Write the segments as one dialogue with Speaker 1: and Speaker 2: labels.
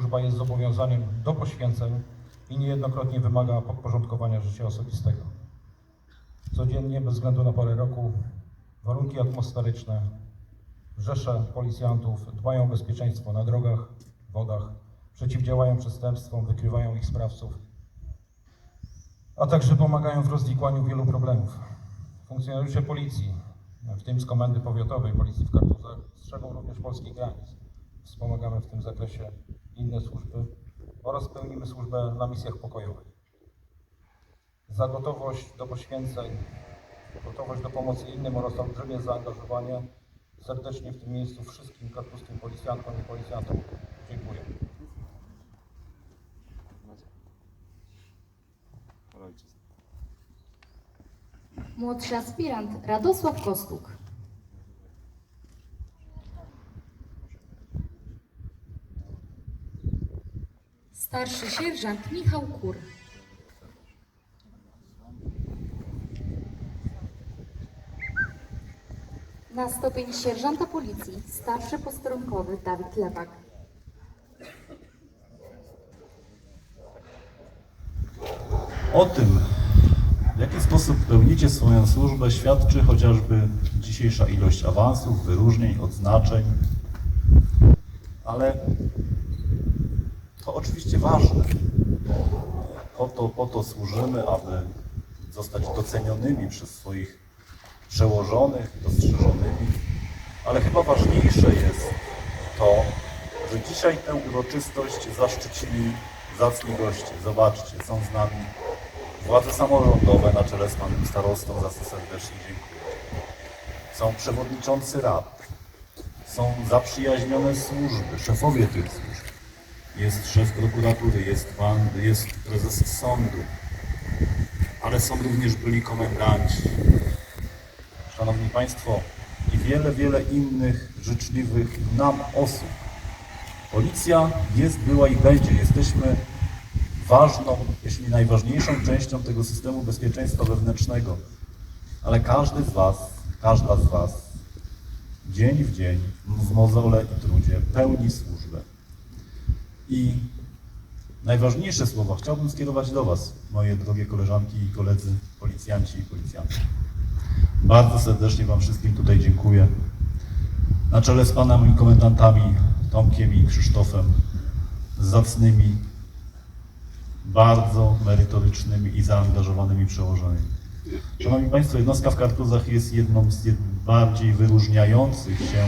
Speaker 1: służba jest zobowiązaniem do poświęceń i niejednokrotnie wymaga podporządkowania życia osobistego. Codziennie, bez względu na porę roku, warunki atmosferyczne, rzesze policjantów dbają o bezpieczeństwo na drogach, wodach, przeciwdziałają przestępstwom, wykrywają ich sprawców, a także pomagają w rozwikłaniu wielu problemów. Funkcjonariusze policji, w tym z Komendy Powiatowej Policji w Kartuzach, strzegą również polskich granic. Wspomagamy w tym zakresie inne służby oraz pełnimy służbę na misjach pokojowych. Za gotowość do poświęceń, gotowość do pomocy innym oraz olbrzymie zaangażowanie serdecznie w tym miejscu wszystkim kartuskim policjantom i policjantom dziękuję.
Speaker 2: Młodszy aspirant Radosław Kostuk. Starszy sierżant Michał Kur. Na stopień sierżanta policji starszy posterunkowy Dawid Lewak.
Speaker 3: O tym, w jaki sposób pełnicie swoją służbę, świadczy chociażby dzisiejsza ilość awansów, wyróżnień, odznaczeń. Ale to oczywiście ważne. Po to, po to służymy, aby zostać docenionymi przez swoich przełożonych, dostrzeżonymi. Ale chyba ważniejsze jest to, że dzisiaj tę uroczystość zaszczycili zacni goście. Zobaczcie, są z nami władze samorządowe na czele z panem starostą, za co serdecznie dziękuję. Są przewodniczący rad, są zaprzyjaźnione służby, szefowie tych służb. Jest szef prokuratury, jest pan, jest prezes sądu, ale są również byli komendanci. Szanowni Państwo, i wiele, wiele innych życzliwych nam osób. Policja jest, była i będzie. Jesteśmy ważną, jeśli najważniejszą częścią tego systemu bezpieczeństwa wewnętrznego. Ale każdy z Was, każda z Was dzień w dzień w mozole i trudzie pełni służbę. I najważniejsze słowa chciałbym skierować do Was, moje drogie koleżanki i koledzy policjanci i policjantki. Bardzo serdecznie Wam wszystkim tutaj dziękuję. Na czele z panami komendantami Tomkiem i Krzysztofem, z zacnymi, bardzo merytorycznymi i zaangażowanymi przełożonymi. Szanowni Państwo, jednostka w Kartuzach jest jedną z bardziej wyróżniających się,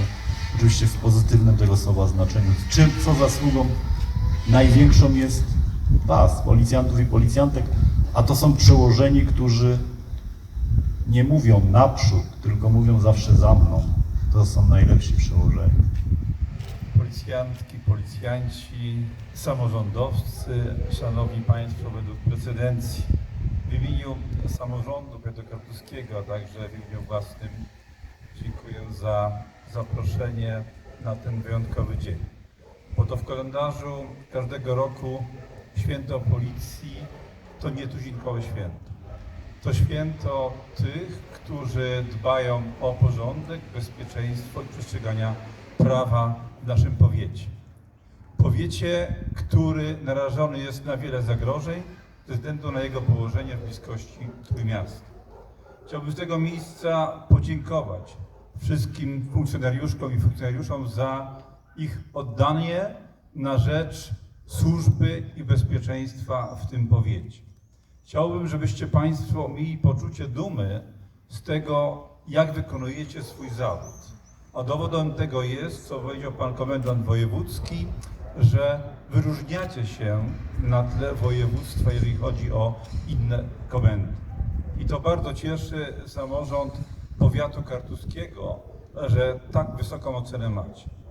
Speaker 3: oczywiście w pozytywnym tego słowa znaczeniu, czym, co zasługą największą jest Was, policjantów i policjantek, a to są przełożeni, którzy nie mówią naprzód, tylko mówią zawsze za mną. To są najlepsi przełożeni.
Speaker 4: Policjantki, policjanci, samorządowcy, szanowni państwo, według precedencji w imieniu samorządu Piotrokartuskiego, a także w imieniu własnym dziękuję za zaproszenie na ten wyjątkowy dzień. To w kalendarzu każdego roku święto policji to nietuzinkowe święto. To święto tych, którzy dbają o porządek, bezpieczeństwo i przestrzegania prawa w naszym powiecie. Powiecie, który narażony jest na wiele zagrożeń ze względu na jego położenie w bliskości Trójmiasta. Chciałbym z tego miejsca podziękować wszystkim funkcjonariuszkom i funkcjonariuszom za ich oddanie na rzecz służby i bezpieczeństwa w tym powiecie. Chciałbym, żebyście Państwo mieli poczucie dumy z tego, jak wykonujecie swój zawód. A dowodem tego jest, co powiedział Pan Komendant Wojewódzki, że wyróżniacie się na tle województwa, jeżeli chodzi o inne komendy. I to bardzo cieszy samorząd powiatu kartuskiego, że tak wysoką ocenę macie.